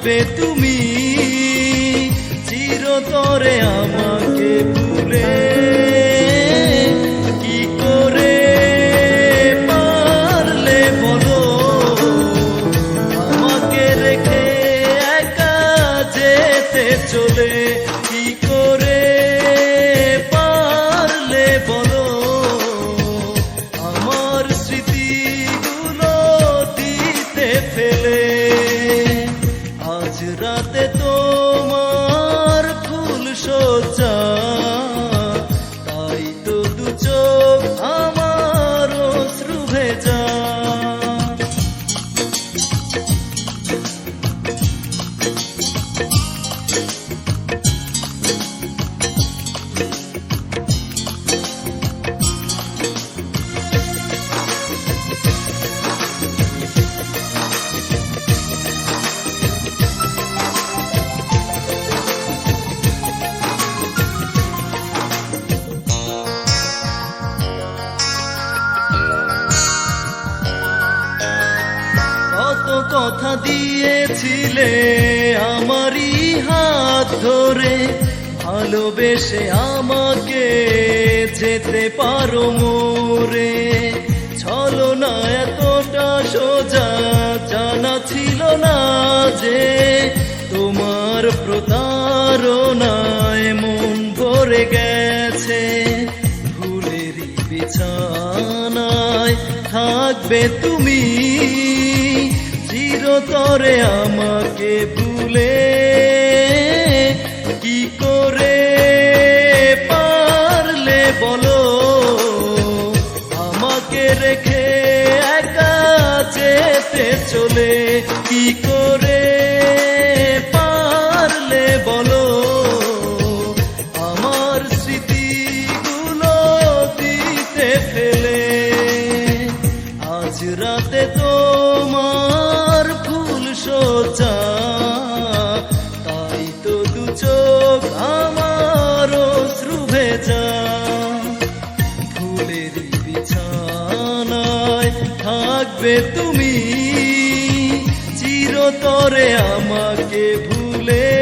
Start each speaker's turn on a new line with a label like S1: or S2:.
S1: থাকবে তুমি চির চিরতরে আমাকে ভুলে। কি করে পারলে বলো? আমাকে রেখে একা যেতে চলে। কথা দিয়েছিলে আমারই হাত ধরে। ভালোবেসে আমাকে যেতে পারো মোরে। ছলো না এতটা সোজা জানা ছিল না যে তোমার প্রতারণায় মন ভরে গেছে। ভুলেরই বিছানায় থাকবে তুমি। চিরতরে আমাকে ভুলে কি করে পারলে বলো? আমাকে রেখে একা যেতে চলে কি করে থাকবে তুমি চিরতরে আমাকে ভুলে